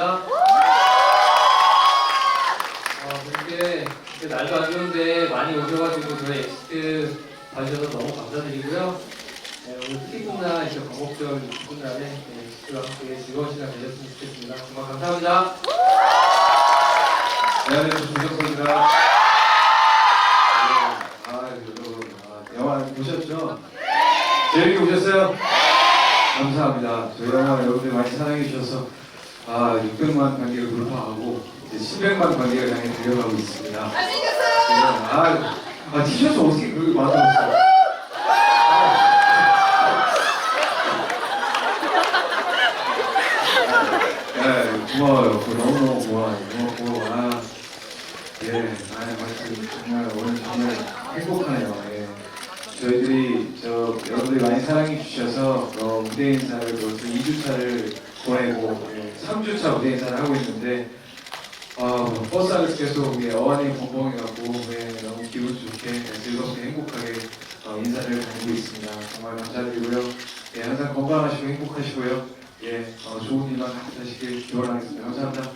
이상입니다. 어, 그렇게 이렇게 날도 안 좋은데 많이 오셔가지고 저희 엑스트 봐주셔서 너무 감사드리고요. 네, 오늘 날, 이렇게 광복절 기쁜 날에 네, 엑스트와 함께 즐거운 시간 되셨으면 좋겠습니다. 정말 감사합니다. 안녕하세요. 조정선입니다. 네. 아, 여러분, 아, 영화 보셨죠? 재밌게 보셨어요? 감사합니다. 저희 영화 여러분들 많이 사랑해 주셔서 아, 600만 관객을 돌파하고 이제 1000만 관객을 향해 달려가고 있습니다. 네, 아, 아, 티셔츠 어떻게 그렇게 만들었어요? 네, 고마워요. 너무너무 고마워요. 고맙고, 아, 예, 아, 말씀 정말 오늘 정말 행복하네요. 예. 저희들이 저 여러분들이 많이 사랑해 주셔서 어, 무대 인사를 벌써 2주차를 보내고 예, 3주차 무대 인사를 하고 있는데 아, 버스 안에서 계속 예, 어안이 벙벙해갖고 예, 너무 기분 좋게 예, 즐겁게 행복하게 어, 인사를 다니고 있습니다. 정말 감사드리고요. 예, 항상 건강하시고 행복하시고요. 예, 어, 좋은 일만 하시길 기원하겠습니다. 감사합니다.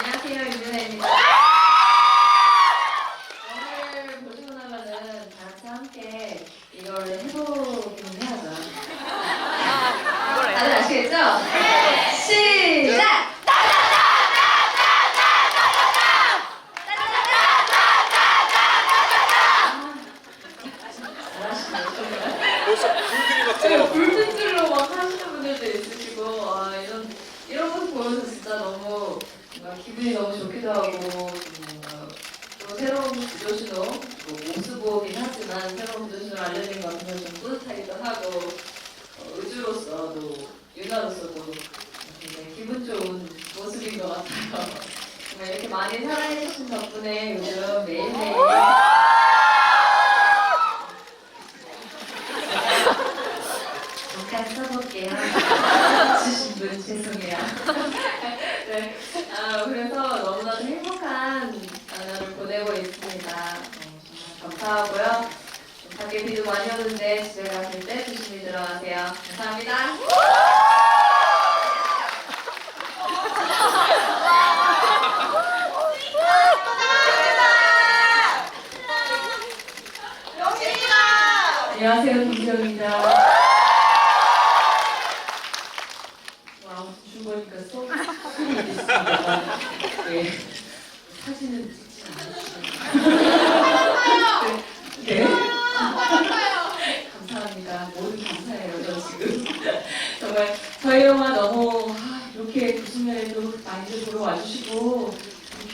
안녕하세요, 윤준혜입니다. 오늘 보시고 나면은 다 같이 함께 이걸 해보기는 해야죠. 다들 아시겠죠? 시작! 네, 불빛질로 막 하시는 분들도 있으시고 아 이런 이런 모습 보면서 진짜 너무 뭔가 기분이 너무 좋기도 하고 음, 또 새로운 구조신호 뭐 모습보긴 하지만 새로운 구조신호를 알려진 것 같아서 좀 뿌듯하기도 하고 어, 의주로서도 유나로서도 굉장히 기분 좋은 모습인 것 같아요. 정말 이렇게 많이 사랑해주신 덕분에 요즘 매일매일 잠깐 써볼게요. 주신 분 죄송해요. 네, 아, 그래서 너무나도 행복한 나날을 보내고 있습니다. 어, 정말 감사하고요. 밖에 비도 많이 오는데 집에 가실 때 조심히 들어가세요. 감사합니다. 안녕하세요, 김지영입니다. 와, 준 거니까 쏙 소리 있습니다. 네. 사진은 찍지 않았어요. 네. 감사합니다. 모두 감사해요, 저 지금. 정말 저희 영화 너무 아, 이렇게 90년에도 많이들 보러 와주시고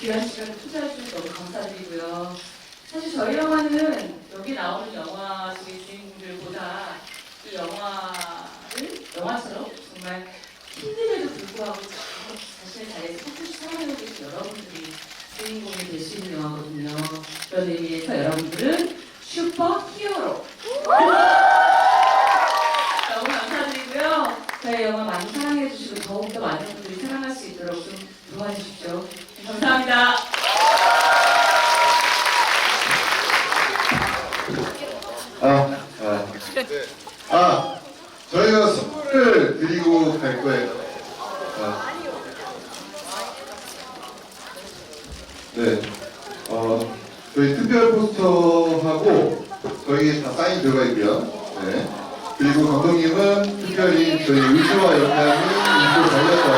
귀한 시간을 투자해 주셔서 너무 감사드리고요. 사실 저희 영화는 여기 나오는 영화 속의 주인공들보다 이 영화를 영화처럼 정말 힘듦에도 불구하고 자신의 자리에서 꿋꿋이 살아내고 계신 여러분들이 주인공이 될 수 있는 영화거든요. 그런 의미에서 여러분들은 슈퍼 히어로 너무 감사드리고요. 저희 영화 많이 사랑해주시고 더욱더 많은 분들이 사랑할 수 있 도와주십시오. 감사합니다. 아, 아. 아, 저희가 선물을 드리고 갈 거예요. 아. 네. 어, 저희 특별 포스터하고 저희 다 사인 들어가 있고요. 네. 그리고 감독님은 특별히 저희 의주와 영향이 이거 달려서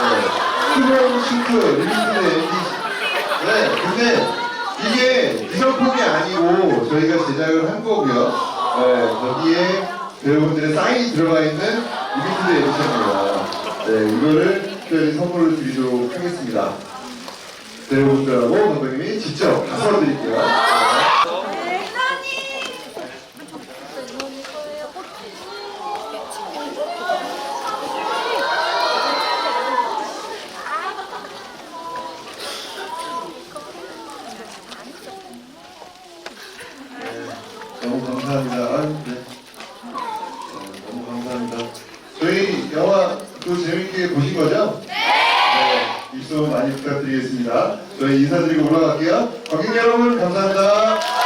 네. 슈트 리미티드 엔디 네, 근데 이게 기성품이 아니고 저희가 제작을 한 거고요. 네, 거기에 여러분들의 사인이 들어가 있는 리미티드 에디션입니다. 네, 이거를 특별히 선물로 드리도록 하겠습니다. 네, 여러분들하고 감독님이 직접 가서 드릴게요. 네. 너무 감사합니다. 아유, 네. 네, 너무 감사합니다. 저희 영화 또 재밌게 보신 거죠? 네. 입소 많이 부탁드리겠습니다. 저희 인사드리고 올라갈게요. 관객 여러분 감사합니다.